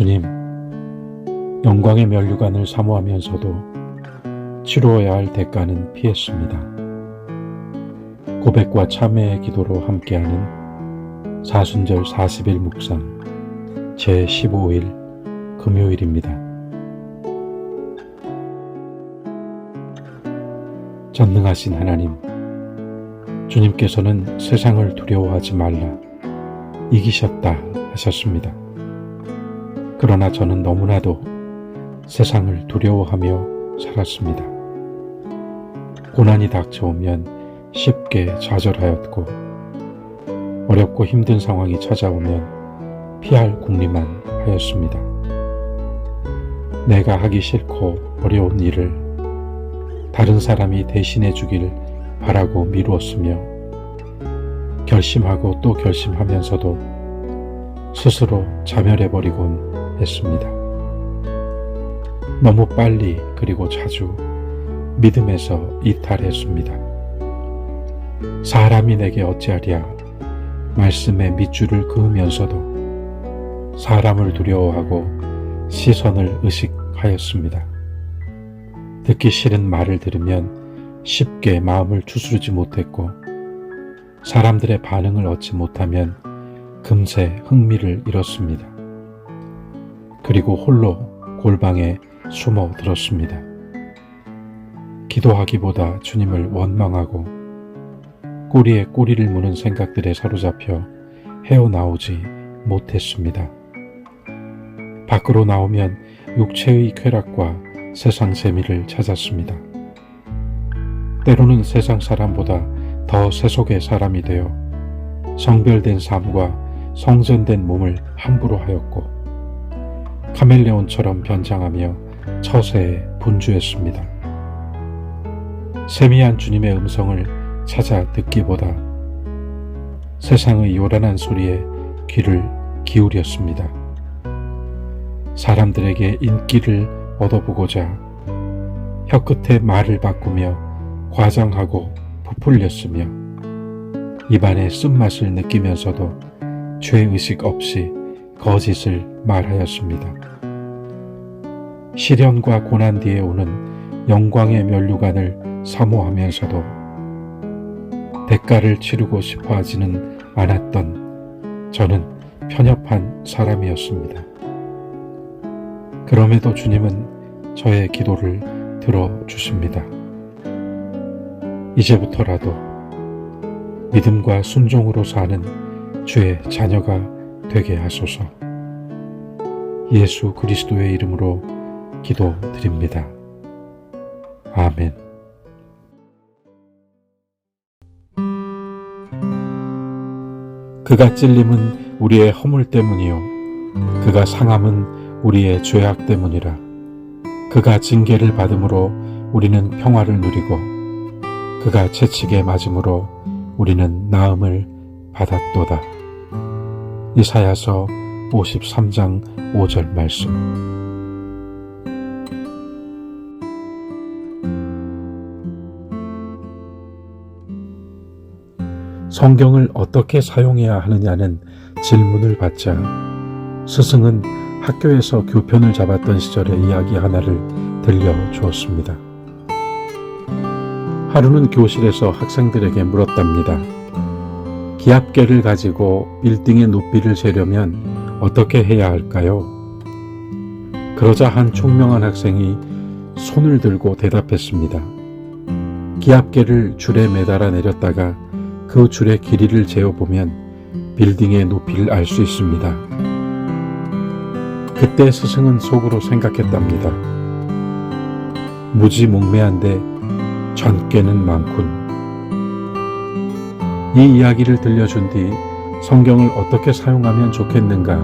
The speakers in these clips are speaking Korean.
주님, 영광의 면류관을 사모하면서도 치루어야 할 대가는 피했습니다. 고백과 참회의 기도로 함께하는 사순절 40일 묵상 제15일 금요일입니다. 전능하신 하나님, 주님께서는 세상을 두려워하지 말라 이기셨다 하셨습니다. 그러나 저는 너무나도 세상을 두려워하며 살았습니다. 고난이 닥쳐오면 쉽게 좌절하였고, 어렵고 힘든 상황이 찾아오면 피할 궁리만 하였습니다. 내가 하기 싫고 어려운 일을 다른 사람이 대신해 주길 바라고 미루었으며, 결심하고 또 결심하면서도 스스로 자멸해버리곤 했습니다. 너무 빨리 그리고 자주 믿음에서 이탈했습니다. 사람이 내게 어찌하랴 말씀의 밑줄을 그으면서도 사람을 두려워하고 시선을 의식하였습니다. 듣기 싫은 말을 들으면 쉽게 마음을 추스르지 못했고 사람들의 반응을 얻지 못하면 금세 흥미를 잃었습니다. 그리고 홀로 골방에 숨어 들었습니다. 기도하기보다 주님을 원망하고 꼬리에 꼬리를 무는 생각들에 사로잡혀 헤어나오지 못했습니다. 밖으로 나오면 육체의 쾌락과 세상 재미를 찾았습니다. 때로는 세상 사람보다 더 세속의 사람이 되어 성별된 삶과 성전된 몸을 함부로 하였고 카멜레온처럼 변장하며 처세에 분주했습니다. 세미한 주님의 음성을 찾아 듣기보다 세상의 요란한 소리에 귀를 기울였습니다. 사람들에게 인기를 얻어보고자 혀끝에 말을 바꾸며 과장하고 부풀렸으며 입안에 쓴맛을 느끼면서도 죄의식 없이 거짓을 말하였습니다. 시련과 고난 뒤에 오는 영광의 면류관을 사모하면서도 대가를 치르고 싶어 하지는 않았던 저는 편협한 사람이었습니다. 그럼에도 주님은 저의 기도를 들어주십니다. 이제부터라도 믿음과 순종으로 사는 주의 자녀가 되게 하소서. 예수 그리스도의 이름으로 기도드립니다. 아멘. 그가 찔림은 우리의 허물 때문이요. 그가 상함은 우리의 죄악 때문이라. 그가 징계를 받음으로 우리는 평화를 누리고 그가 채찍에 맞음으로 우리는 나음을 받았도다. 이사야서 53장 5절 말씀. 성경을 어떻게 사용해야 하느냐는 질문을 받자 스승은 학교에서 교편을 잡았던 시절의 이야기 하나를 들려주었습니다. 하루는 교실에서 학생들에게 물었답니다. 기압계를 가지고 빌딩의 높이를 재려면 어떻게 해야 할까요? 그러자 한 총명한 학생이 손을 들고 대답했습니다. 기압계를 줄에 매달아 내렸다가 그 줄의 길이를 재어보면 빌딩의 높이를 알 수 있습니다. 그때 스승은 속으로 생각했답니다. 무지몽매한데 전께는 많군. 이 이야기를 들려준 뒤 성경을 어떻게 사용하면 좋겠는가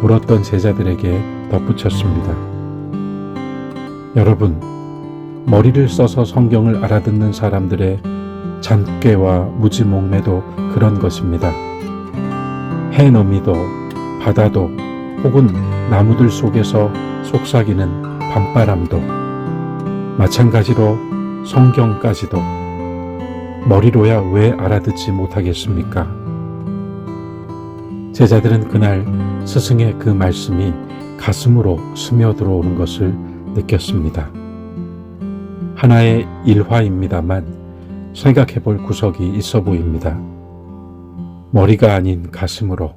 물었던 제자들에게 덧붙였습니다. 여러분, 머리를 써서 성경을 알아듣는 사람들의 잔꾀와 무지몽매도 그런 것입니다. 해넘이도 바다도 혹은 나무들 속에서 속삭이는 밤바람도 마찬가지로 성경까지도 머리로야 왜 알아듣지 못하겠습니까? 제자들은 그날 스승의 그 말씀이 가슴으로 스며들어오는 것을 느꼈습니다. 하나의 일화입니다만 생각해 볼 구석이 있어 보입니다. 머리가 아닌 가슴으로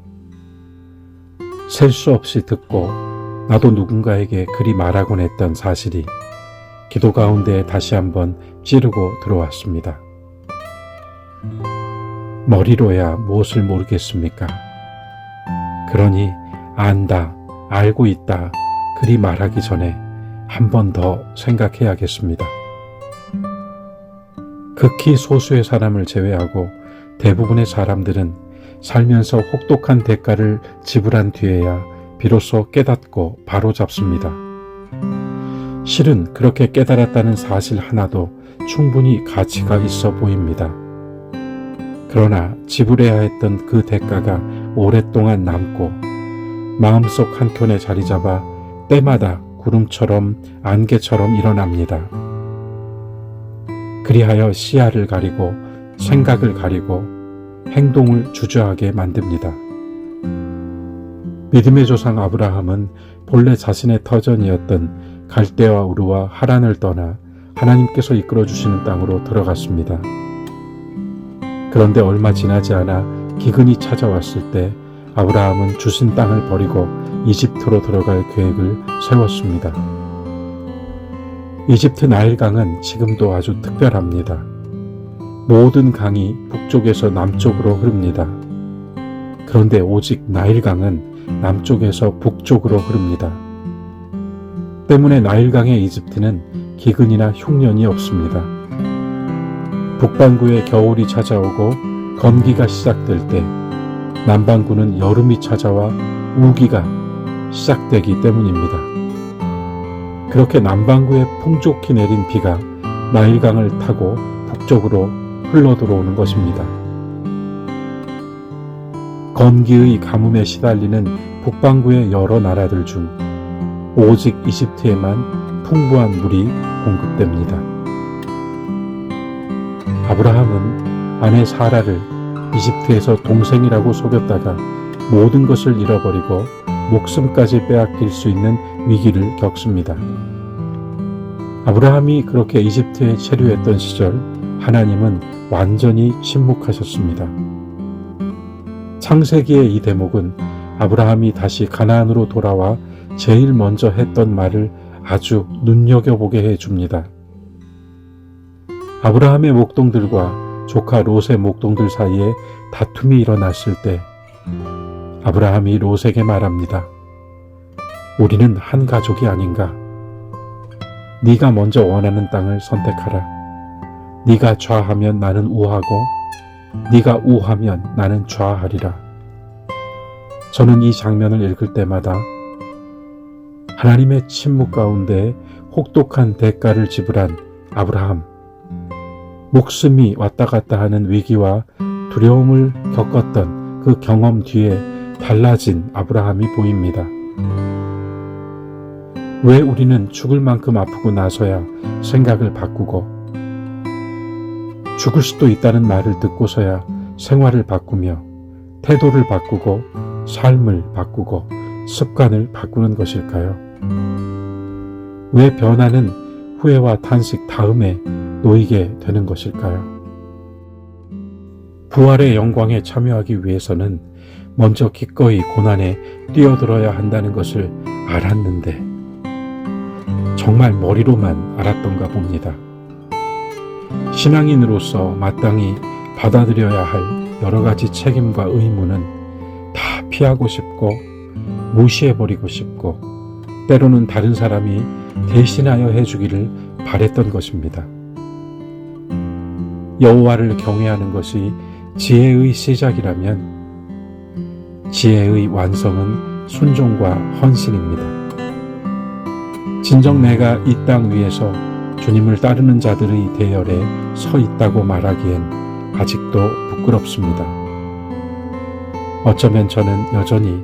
셀 수 없이 듣고 나도 누군가에게 그리 말하곤 했던 사실이 기도 가운데 다시 한번 찌르고 들어왔습니다. 머리로야 무엇을 모르겠습니까? 그러니 안다, 알고 있다, 그리 말하기 전에 한 번 더 생각해야겠습니다. 극히 소수의 사람을 제외하고 대부분의 사람들은 살면서 혹독한 대가를 지불한 뒤에야 비로소 깨닫고 바로 잡습니다. 실은 그렇게 깨달았다는 사실 하나도 충분히 가치가 있어 보입니다. 그러나 지불해야 했던 그 대가가 오랫동안 남고 마음속 한켠에 자리 잡아 때마다 구름처럼 안개처럼 일어납니다. 그리하여 시야를 가리고 생각을 가리고 행동을 주저하게 만듭니다. 믿음의 조상 아브라함은 본래 자신의 터전이었던 갈대와 우르와 하란을 떠나 하나님께서 이끌어 주시는 땅으로 들어갔습니다. 그런데 얼마 지나지 않아 기근이 찾아왔을 때 아브라함은 주신 땅을 버리고 이집트로 들어갈 계획을 세웠습니다. 이집트 나일강은 지금도 아주 특별합니다. 모든 강이 북쪽에서 남쪽으로 흐릅니다. 그런데 오직 나일강은 남쪽에서 북쪽으로 흐릅니다. 때문에 나일강의 이집트는 기근이나 흉년이 없습니다. 북반구에 겨울이 찾아오고 건기가 시작될 때 남반구는 여름이 찾아와 우기가 시작되기 때문입니다. 그렇게 남반구에 풍족히 내린 비가 나일강을 타고 북쪽으로 흘러 들어오는 것입니다. 건기의 가뭄에 시달리는 북반구의 여러 나라들 중 오직 이집트에만 풍부한 물이 공급됩니다. 아브라함은 아내 사라를 이집트에서 동생이라고 속였다가 모든 것을 잃어버리고 목숨까지 빼앗길 수 있는 위기를 겪습니다. 아브라함이 그렇게 이집트에 체류했던 시절 하나님은 완전히 침묵하셨습니다. 창세기의 이 대목은 아브라함이 다시 가나안으로 돌아와 제일 먼저 했던 말을 아주 눈여겨보게 해줍니다. 아브라함의 목동들과 조카 롯의 목동들 사이에 다툼이 일어났을 때 아브라함이 롯에게 말합니다. 우리는 한 가족이 아닌가? 네가 먼저 원하는 땅을 선택하라. 네가 좌하면 나는 우하고 네가 우하면 나는 좌하리라. 저는 이 장면을 읽을 때마다 하나님의 침묵 가운데 혹독한 대가를 지불한 아브라함, 목숨이 왔다 갔다 하는 위기와 두려움을 겪었던 그 경험 뒤에 달라진 아브라함이 보입니다. 왜 우리는 죽을 만큼 아프고 나서야 생각을 바꾸고 죽을 수도 있다는 말을 듣고서야 생활을 바꾸며 태도를 바꾸고 삶을 바꾸고 습관을 바꾸는 것일까요? 왜 변화는 후회와 탄식 다음에 놓이게 되는 것일까요? 부활의 영광에 참여하기 위해서는 먼저 기꺼이 고난에 뛰어들어야 한다는 것을 알았는데 정말 머리로만 알았던가 봅니다. 신앙인으로서 마땅히 받아들여야 할 여러 가지 책임과 의무는 다 피하고 싶고 무시해버리고 싶고 때로는 다른 사람이 대신하여 해주기를 바랬던 것입니다. 여호와를 경외하는 것이 지혜의 시작이라면 지혜의 완성은 순종과 헌신입니다. 진정 내가 이 땅 위에서 주님을 따르는 자들의 대열에 서 있다고 말하기엔 아직도 부끄럽습니다. 어쩌면 저는 여전히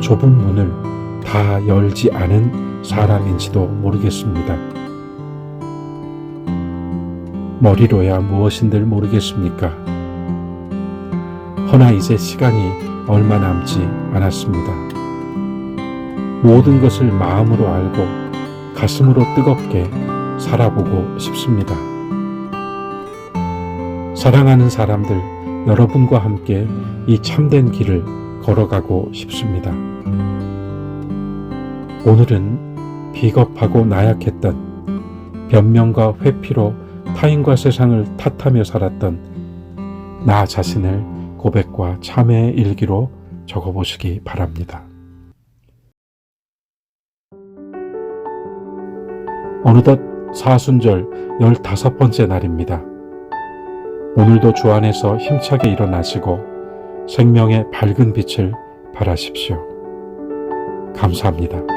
좁은 문을 다 열지 않은 사람인지도 모르겠습니다. 머리로야 무엇인들 모르겠습니까? 허나 이제 시간이 얼마 남지 않았습니다. 모든 것을 마음으로 알고 가슴으로 뜨겁게 살아보고 싶습니다. 사랑하는 사람들, 여러분과 함께 이 참된 길을 걸어가고 싶습니다. 오늘은 비겁하고 나약했던 변명과 회피로 타인과 세상을 탓하며 살았던 나 자신을 고백과 참회의 일기로 적어보시기 바랍니다. 어느덧 사순절 15번째 날입니다. 오늘도 주 안에서 힘차게 일어나시고 생명의 밝은 빛을 발하십시오. 감사합니다.